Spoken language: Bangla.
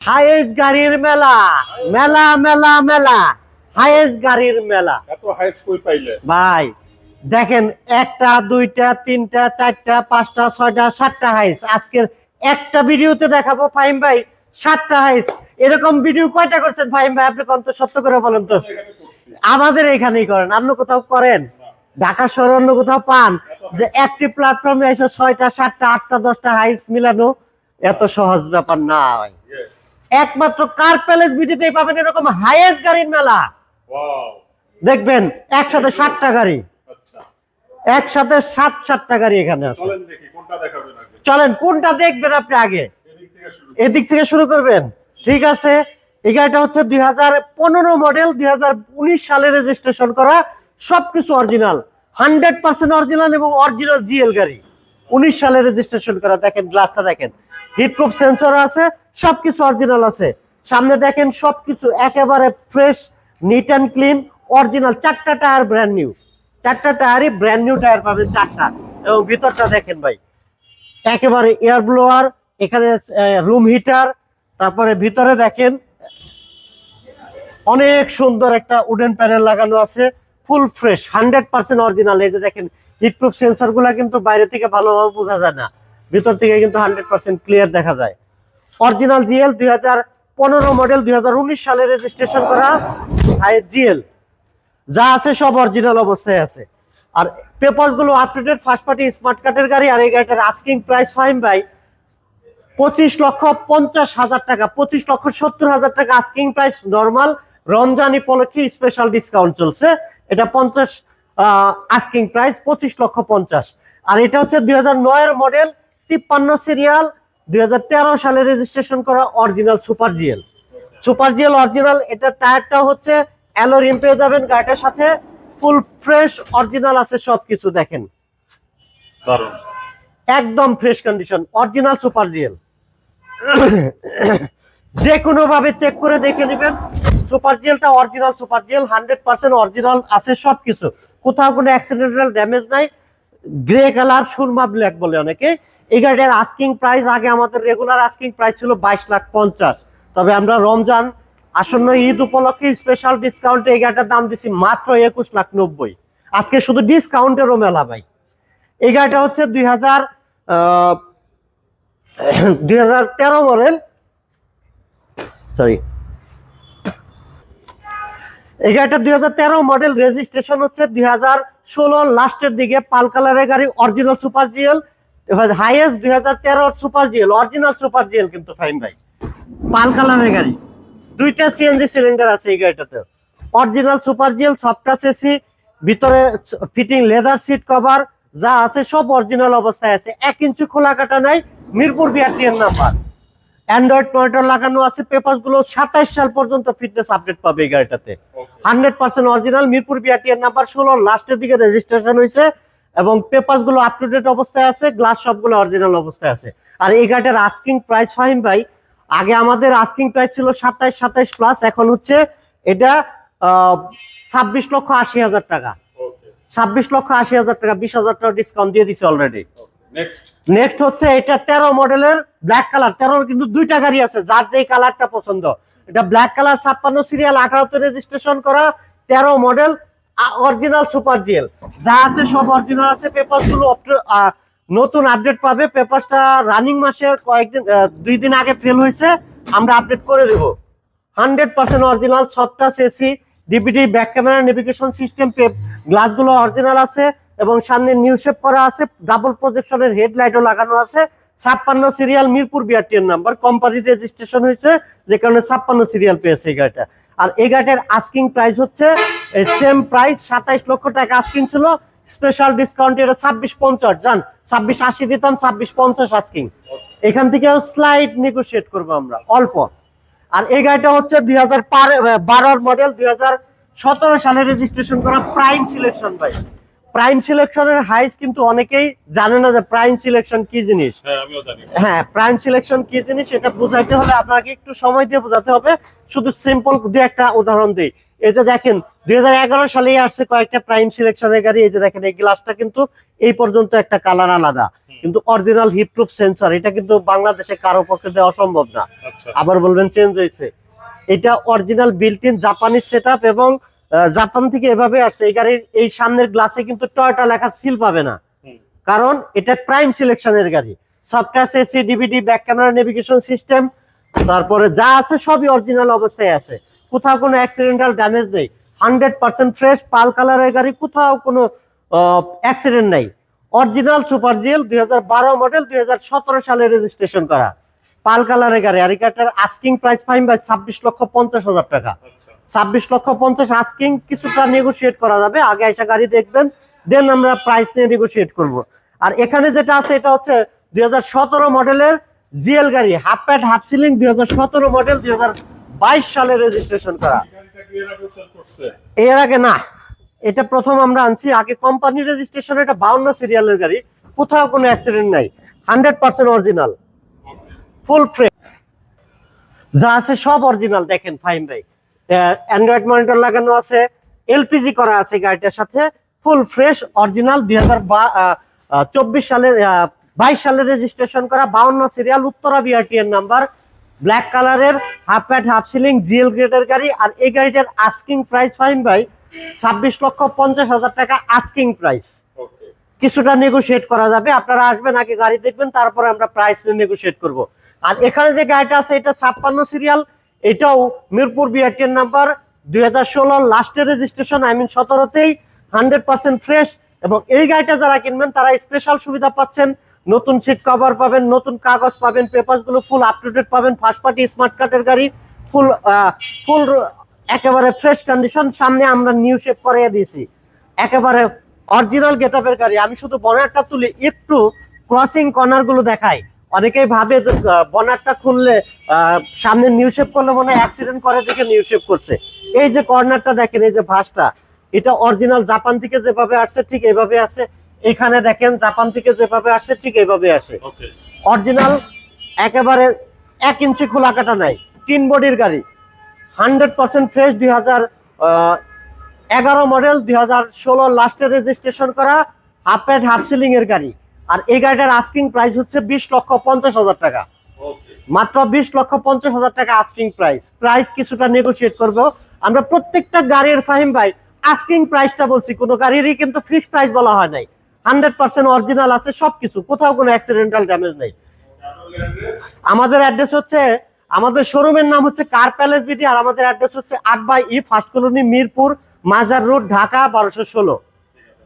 হাইয়েস্ট গাড়ির মেলা। মেলা মেলা মেলা। হাইয়েস্ট গাড়ির মেলা। এত হাইস কই পাইলে? ভাই দেখেন একটা দুইটা তিনটা চারটা পাঁচটা ছয়টা সাতটা হাইস আজকের একটা ভিডিওতে দেখাবো ফাহিম ভাই সাতটা হাইস এরকম ভিডিও কয়টা করছেন ফাহিম ভাই? আপনি কত সত্য করে বলেন তো। আমাদের এখানেই করেন আপনি কোথাও করেন? ঢাকা শহর অন্য কোথাও পান? যে একটি প্ল্যাটফর্মে এসে ছয়টা সাতটা আটটা দশটা হাইস মিলানো এত সহজ ব্যাপার না ইয়েস একমাত্র কার প্যালেস ভিডিওতেই পাবেন এরকম হাইয়েস্ট গাড়ির মেলা? দেখবেন একসাথে সাতটা গাড়ি। আচ্ছা। একসাথে সাত সাতটা গাড়ি এখানে আছে। চলেন কোনটা দেখাবেন আপনি আগে? এদিক থেকে শুরু এদিক থেকে শুরু করবেন? ঠিক আছে। এই গাড়িটা হচ্ছে দুই হাজার পনেরো মডেল দুই হাজার উনিশ সালে রেজিস্ট্রেশন করা সবকিছু অরিজিনাল হান্ড্রেড পার্সেন্ট অরিজিনাল এবং অরিজিনাল জিএল গাড়ি। উনিশ সালে রেজিস্ট্রেশন করা। দেখেন গ্লাসটা দেখেন। হিটপ্রুফ সেন্সর আছে, সবকিছু অরিজিনাল আছে। সামনে দেখেন সবকিছু একেবারে fresh neat and clean original চারটা টায়ার ব্র্যান্ড নিউ চারটা টায়ারই ব্র্যান্ড নিউ টায়ার পাবেন, চারটা। এবং ভিতরটা দেখেন ভাই, একেবারে এয়ার ব্লোয়ার এখানে রুম হিটার তারপরে ভিতরে দেখেন, অনেক সুন্দর একটা উডেন প্যানেল লাগানো আছে full fresh hundred percent original এই যে দেখেন হিটপ্রুফ সেন্সরগুলা কিন্তু বাইরে থেকে ভালোভাবে বোঝা যায় না। ভিতর থেকে কিন্তু হান্ড্রেড পার্সেন্ট ক্লিয়ার দেখা যায়। অরিজিনাল জিএল দুই হাজার পনেরো মডেল দুই হাজার উনিশ সালে রেজিস্ট্রেশন করা জিএল যা আছে সব অরিজিনাল অবস্থায় আছে। আর পেপারসগুলো up to date first party smart কার্ডের গাড়ি, আর এই গাড়িটার আস্কিং প্রাইস ফাইন বাই পঁচিশ লক্ষ পঞ্চাশ হাজার টাকা, পঁচিশ লক্ষ সত্তর হাজার টাকা আস্কিং প্রাইস নর্মাল রমজান উপলক্ষে স্পেশাল ডিসকাউন্ট চলছে। এটা পঞ্চাশ আস্কিং প্রাইস পঁচিশ লক্ষ পঞ্চাশ। আর এটা হচ্ছে দুই হাজার মডেল তিপ্পান্ন সিরিয়াল দুই হাজার তেরো সালে রেজিস্ট্রেশন করা original super GL super GL original এটা টায়ারটা হচ্ছে অ্যালো রিম পেয়ে যাবেন গাড়িটার সাথে। ফুল ফ্রেশ অরিজিনাল আছে সবকিছু দেখেন। দারুণ একদম fresh condition original super GL যে কোনো ভাবে চেক করে দেখে নেবেন। Super জিএলটা original, super GL hundred percent original আছে সবকিছু। কোথাও কোনো অ্যাক্সিডেন্টাল ড্যামেজ নাই। গ্রে কালার সুরমা ব্ল্যাক বলে অনেকে। এই গাড়িটার আস্কিং প্রাইস আগে আমাদের রেগুলার আস্কিং প্রাইস ছিল বাইশ লাখ পঞ্চাশ। তবে আমরা রমজান আসন্ন ঈদ উপলক্ষে স্পেশাল ডিসকাউন্টে এই গাড়িটার দাম দিছি মাত্র একুশ লাখ নব্বই। আজকে শুধু ডিসকাউন্টেরও মেলা ভাই। এই গাড়িটা হচ্ছে দুই হাজার দুই হাজার তেরো মডেল সরি এই গাড়িটা দুই হাজার তেরো মডেল রেজিস্ট্রেশন হচ্ছে, দুই হাজার ষোলো লাস্টের দিকে। পাল কালারের গাড়ি অরিজিনাল সুপার জিএল হাইয়েস্ট দুই হাজার তেরো super GL original super GL কিন্তু ফাইন ভাই। পাল কালারের গাড়ি। দুইটা সিএনজি সিলিন্ডার আছে এই গাড়িটাতে। অরিজিনাল সুপার জিএল সফটটা এসি ভিতরে ফিটিং লেদার সিট কভার যা আছে সব অরিজিনাল অবস্থায় আছে। এক ইঞ্চি খোলা কাটা নাই, মিরপুর বিআরটিএর নাম্বার অ্যান্ড্রয়েড মনিটর লাগানো আছে পেপারগুলো সাতাইশ সাল পর্যন্ত ফিটনেস আপডেট পাবে এই গাড়িটাতে। হান্ড্রেড পার্সেন্ট অরিজিনাল মিরপুর বিআরটিএর নাম্বার ষোলো লাস্টের দিকে রেজিস্ট্রেশন হয়েছে এবং পেপারগুলো আপ টু ডেট অবস্থায় আছে গ্লাস সবগুলো অরিজিনাল অবস্থায় আছে। আর এই গাড়িটার আস্কিং প্রাইস ফাহিম ভাই আগে আমাদের আস্কিং প্রাইস ছিল সাতাইশ সাতাইশ প্লাস এখন হচ্ছে এটা ছাব্বিশ লক্ষ আশি হাজার টাকা। ছাব্বিশ লক্ষ আশি হাজার টাকা বিশ হাজার টাকা ডিসকাউন্ট দিয়ে দিছে অলরেডি নেক্সট হচ্ছে এটা তেরো মডেলের ব্ল্যাক কালার তেরো কিন্তু দুইটা গাড়ি আছে, যার যেই কালারটা পছন্দ। এটা ব্ল্যাক কালার ছাপ্পান্ন সিরিয়াল আঠারোতে রেজিস্ট্রেশন করা, তেরো মডেল অরিজিনাল সুপার জিএল যা আছে সব অরিজিনাল আছে পেপারগুলো নতুন আপডেট পাবে। পেপারসটা রানিং মাসের কয়েকদিন দুই দিন আগে ফেল হয়েছে, আমরা আপডেট করে দেব। Hundred percent original সফটটা AC DVD back camera navigation system গ্লাসগুলো অরিজিনাল আছে। এবং সামনে নিউ শেপ করা আছে ডাবল প্রজেকশনের হেডলাইটও লাগানো আছে। ছাপ্পান্ন সিরিয়াল মিরপুর বিআরটিএর নাম্বার কোম্পানি রেজিস্ট্রেশন হয়েছে, যে কারণে ছাপ্পান্ন সিরিয়াল পেয়েছে এই গাড়িটা। আর এই গাড়িটার আস্কিং প্রাইস হচ্ছে সেম প্রাইস সাতাইশ লক্ষ টাকা আস্কিং ছিল স্পেশাল ডিসকাউন্ট এটা ছাব্বিশ পঞ্চাশ, জান, ছাব্বিশ আশি দিতাম, ছাব্বিশ পঞ্চাশ আস্কিং এখান থেকে স্লাইড নেগোসিয়েট করব আমরা, অল্প। আর এই গাড়িটা হচ্ছে দুই হাজার বারোর মডেল দুই সতেরো সালে রেজিস্ট্রেশন করা প্রাইম সিলেকশন ভাই প্রাইম সিলেকশনের হাইস কিন্তু অনেকেই জানে না যে প্রাইম সিলেকশন কি জিনিস। হ্যাঁ জানি। হ্যাঁ প্রাইম সিলেকশন কি জিনিস এটা বোঝাইতে হলে আপনাকে একটু সময় দিয়ে বোঝাতে হবে। শুধু সিম্পল দু একটা উদাহরণ দিই। এই যে দেখেন দুই সালেই আসছে কয়েকটা প্রাইম সিলেকশনের গাড়ি। এই যে দেখেন এই গ্লাসটা কিন্তু এই পর্যন্ত একটা কালার আলাদা। কিন্তু অরিজিনাল হিটপ্রুফ সেন্সর এটা কিন্তু বাংলাদেশে কারও পক্ষে দেওয়া সম্ভব না। আচ্ছা। আবার বলবেন চেঞ্জ হয়েছে। এটা original built in Japanese set এবং জাপান থেকে এভাবে আসছে। এই গাড়ির এই সামনের গ্লাসে কিন্তু টয়টা লেখা সিল পাবে না। কারণ এটা প্রাইম সিলেকশনের গাড়ি। Software AC DVD back camera navigation system তারপরে যা আছে সবই অরিজিনাল অবস্থায় আছে। কোথাও কোনো অ্যাক্সিডেন্টাল ড্যামেজ নেই। হান্ড্রেড পার্সেন্ট ফ্রেশ পাল কালারের গাড়ি কোথাও কোনো অ্যাক্সিডেন্ট নাই। অরিজিনাল সুপার জিএল দুই হাজার বারো মডেল দুই হাজার সতেরো সালে রেজিস্ট্রেশন করা। পাল কালারের গাড়ি আর এই গাড়িটার আস্কিং প্রাইস ফাইন বাই ছাব্বিশ লক্ষ পঞ্চাশ হাজার টাকা। আচ্ছা। ছাব্বিশ লক্ষ পঞ্চাশ আস্কিং কিছুটা নেগোশিয়েট করা যাবে। আগে এসে গাড়ি দেখবেন দেন আমরা প্রাইস নিয়ে নেগোশিয়েট করব। আর এখানে যেটা আছে এটা হচ্ছে দুই হাজার সতেরো মডেলের জিএল গাড়ি হাফ প্যাড হাফ সিলিং দুই হাজার সতেরো মডেল দুই হাজার বাইশ সালে রেজিস্ট্রেশন করা। এর আগে না। এটা প্রথম আমরা আনছি আগে কোম্পানি রেজিস্ট্রেশন এটা বাউন্ন সিরিয়ালের গাড়ি। কোথাও কোনো অ্যাক্সিডেন্ট নাই। Hundred percent original full frame যা আছে সব অরিজিনাল দেখেন ফাইন ভাই। অ্যান্ড্রয়েড মনিটর লাগানো আছে এলপিজি করা আছে গাড়িটার সাথে ফুল ফ্রেশ অরিজিনাল দুই হাজার চব্বিশ সালের বাইশ সালের রেজিস্ট্রেশন করা বাউন্ন সিরিয়াল উত্তরা বিআরটিএর নাম্বার ব্ল্যাক কালারের half pad half ceiling GL গ্রেডের গাড়ি আর এই গাড়িটার আস্কিং প্রাইস ফাইন ভাই ছাব্বিশ লক্ষ পঞ্চাশ হাজার টাকা আস্কিং প্রাইস কিছুটা নেগোশিয়েট করা যাবে আপনারা আসবেন আগে গাড়ি দেখবেন তারপরে আমরা প্রাইস নিয়ে নেগোশিয়েট করব। আর এখানে যে গাড়িটা আছে এটা ছাপ্পান্ন সিরিয়াল এটাও মিরপুর বিআরটিএর নাম্বার দুই হাজার ষোলো লাস্টের রেজিস্ট্রেশন আই মিন সতেরোতেই হান্ড্রেড পার্সেন্ট ফ্রেশ এবং এই গাড়িটা যারা কিনবেন, তারা স্পেশাল সুবিধা পাচ্ছেন। নতুন সিট কভার পাবেন, নতুন কাগজ পাবেন পেপারসগুলো ফুল আপ টু ডেট পাবেন ফার্স্ট পার্টি স্মার্ট কার্ডের গাড়ি ফুল ফুল একেবারে ফ্রেশ কন্ডিশন সামনে আমরা নিউ শেপ করিয়ে দিয়েছি। একেবারে অরিজিনাল গেটআপের গাড়ি। আমি শুধু বনারটা তুলে একটু ক্রসিং কর্নারগুলো দেখাই। অনেকেই ভাবে বনারটা খুললে সামনে নিউ শেপ করলে মনে হয় অ্যাক্সিডেন্ট করে দেখে নিউ শেপ করছে। এই যে কর্নারটা দেখেন এই যে ভাসটা এটা অরিজিনাল জাপান থেকে যেভাবে আসছে ঠিক এভাবে আছে। এখানে দেখেন জাপান থেকে যেভাবে আসছে ঠিক এভাবে আসে ওকে অরিজিনাল একেবারে এক ইঞ্চি খোলা কাটা নাই তিন বডির গাড়ি। হান্ড্রেড পার্সেন্ট ফ্রেশ দুই হাজার এগারো মডেল দুই হাজার ষোলো লাস্টে রেজিস্ট্রেশন করা হাফ প্যাড হাফ সিলিং এর গাড়ি। আর এই গাড়িটার আস্কিং প্রাইস হচ্ছে বিশ লক্ষ পঞ্চাশ হাজার টাকা। মাত্র বিশ লক্ষ পঞ্চাশ হাজার টাকা আস্কিং প্রাইস প্রাইস কিছুটা নেগোশিয়েট করব। আমরা প্রত্যেকটা গাড়ির ফাহিম ভাই আস্কিং প্রাইসটা বলছি। কোনো গাড়িরই কিন্তু ফিক্সড প্রাইস বলা হয় নাই। হান্ড্রেড পার্সেন্ট অরিজিনাল আছে সবকিছু। কোথাও কোনো অ্যাক্সিডেন্টাল ড্যামেজ নেই। আমাদের অ্যাড্রেস হচ্ছে আমাদের শোরুমের নাম হচ্ছে কার প্যালেস বিডি আর আমাদের অ্যাড্রেস হচ্ছে আট by E first colony Mirpur Mazar road Dhaka বারোশো ষোলো।